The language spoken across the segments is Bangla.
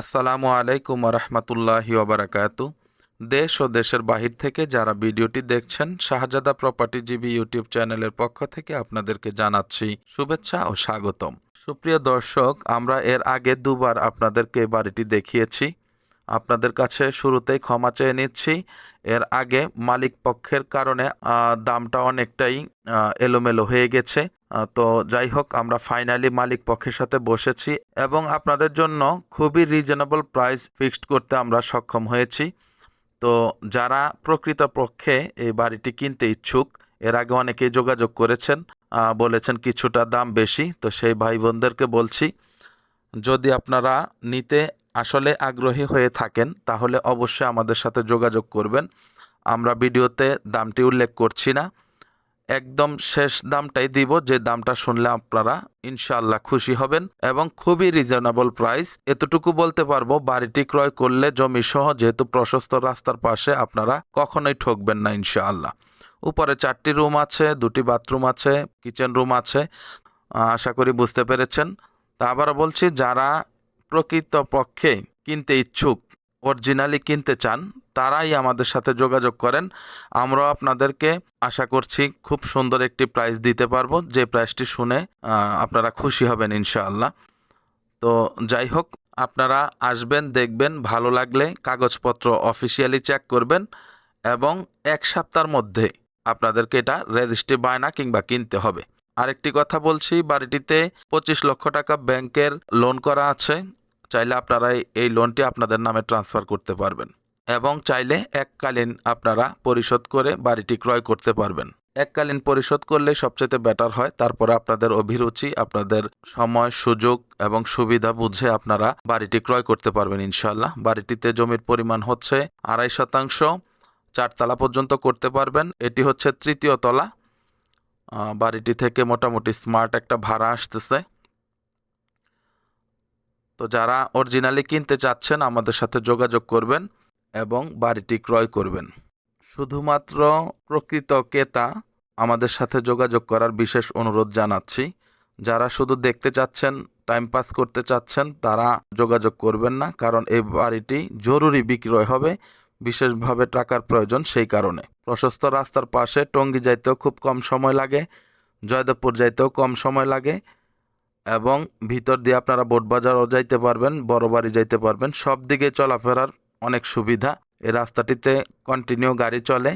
আসসালামু আলাইকুম রহমতুল্লাহি ওবরাকাত। দেশ ও দেশের বাহির থেকে যারা ভিডিওটি দেখছেন, শাহজাদা প্রপার্টি জিবি ইউটিউব চ্যানেলের পক্ষ থেকে আপনাদেরকে জানাচ্ছি শুভেচ্ছা ও স্বাগতম। সুপ্রিয় দর্শক, আমরা এর আগে দুবার আপনাদেরকে বাড়িটি দেখিয়েছি। আপনাদের কাছে শুরুতেই ক্ষমা চেয়ে নিচ্ছি। এর আগে মালিক পক্ষের কারণে দামটা অনেকটাই এলোমেলো হয়ে গেছে। তো যাই হোক, আমরা ফাইনালি মালিক পক্ষের সাথে বসেছি এবং আপনাদের জন্য খুবই রিজনেবল প্রাইস ফিক্সড করতে আমরা সক্ষম হয়েছি। তো যারা প্রকৃতপক্ষে এই বাড়িটি কিনতে ইচ্ছুক, এর আগে অনেকেই যোগাযোগ করেছেন বলেছেন কিছুটা দাম বেশি, তো সেই ভাই বোনদেরকে বলছি, যদি আপনারা নিতে আসলে আগ্রহী হয়ে থাকেন, তাহলে অবশ্যই আমাদের সাথে যোগাযোগ করবেন। আমরা ভিডিওতে দামটি উল্লেখ করছি না। একদম শেষ দামটাই দিব, যে দামটা শুনলে আপনারা ইনশাআল্লাহ খুশি হবেন এবং খুবই রিজনেবল প্রাইস এতটুকু বলতে পারব, বাড়িটি ক্রয় করলে জমি সহ যেহেতু প্রশস্ত রাস্তার পাশে আপনারা কখনোই ঠকবেন না ইনশাআল্লাহ। উপরে চারটি রুম আছে, দুটি বাথরুম আছে কিচেন রুম আছে আশা করি বুঝতে পেরেছেন। তা আবার বলছি, যারা প্রকৃতপক্ষে কিনতে ইচ্ছুক অরিজিনালি কিনতে চান, তারাই আমাদের সাথে যোগাযোগ করেন। আমরাও আপনাদেরকে আশা করছি খুব সুন্দর একটি প্রাইস দিতে পারব। যে প্রাইসটি শুনে আপনারা খুশি হবেন ইনশাআল্লাহ। তো যাই হোক, আপনারা আসবেন, দেখবেন, ভালো লাগলে কাগজপত্র অফিসিয়ালি চেক করবেন এবং এক সপ্তাহের মধ্যে আপনাদেরকে এটা রেজিস্ট্রি বায়না কিংবা কিনতে হবে। আরেকটি কথা বলছি, বাড়িটিতে পঁচিশ লক্ষ টাকা ব্যাংকের লোন করা আছে। চাইলে আপনারা এই- লোনটি আপনাদের নামে ট্রান্সফার করতে পারবেন এবং চাইলে এককালীন আপনারা পরিশোধ করে বাড়িটি ক্রয় করতে পারবেন। এককালীন পরিশোধ করলে সবচেয়ে বেটার হয়, তারপরে আপনাদের অভিরুচি, আপনাদের সময়, সুযোগ এবং সুবিধা বুঝে আপনারা বাড়িটি ক্রয় করতে পারবেন ইনশাল্লাহ বাড়িটিতে জমির পরিমাণ হচ্ছে আড়াই শতাংশ, চারতলা পর্যন্ত করতে পারবেন। এটি হচ্ছে তৃতীয় তলা। বাড়িটি থেকে মোটামুটি স্মার্ট একটা ভাড়া আসতেছে। তো যারা অরিজিনালি কিনতে চাচ্ছেন, আমাদের সাথে যোগাযোগ করবেন এবং বাড়িটি ক্রয় করবেন। শুধুমাত্র প্রকৃত ক্রেতা আমাদের সাথে যোগাযোগ করার বিশেষ অনুরোধ জানাচ্ছি। যারা শুধু দেখতে চাচ্ছেন টাইম পাস করতে চাচ্ছেন, তারা যোগাযোগ করবেন না, কারণ এই বাড়িটি জরুরি বিক্রয় হবে, বিশেষভাবে টাকার প্রয়োজন সেই কারণে। প্রশস্ত রাস্তার পাশে টঙ্গি যাইতেও খুব কম সময় লাগে, জয়দেবপুর যাইতেও কম সময় লাগে এবং ভিতর দিয়ে আপনারা বোটবাজারও যাইতে পারবেন, বড় বাড়ি যাইতে পারবেন। সব দিকে চলাফেরার অনেক সুবিধা। এই রাস্তাটিতে কন্টিনিউ গাড়ি চলে।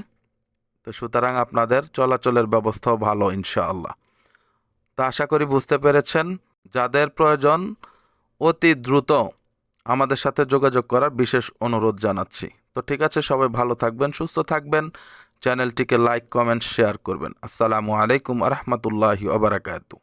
তো সুতরাং আপনাদের চলাচলের ব্যবস্থাও ভালো, ইনশাআল্লাহ। তো আশা করি বুঝতে পেরেছেন। যাদের প্রয়োজন, অতি দ্রুত আমাদের সাথে যোগাযোগ করার বিশেষ অনুরোধ জানাচ্ছি। তো ঠিক আছে, সবাই ভালো থাকবেন, সুস্থ থাকবেন। চ্যানেলটিকে লাইক, কমেন্ট, শেয়ার করবেন। আসসালামু আলাইকুম রহমতুল্লাহি ওবরাকাতু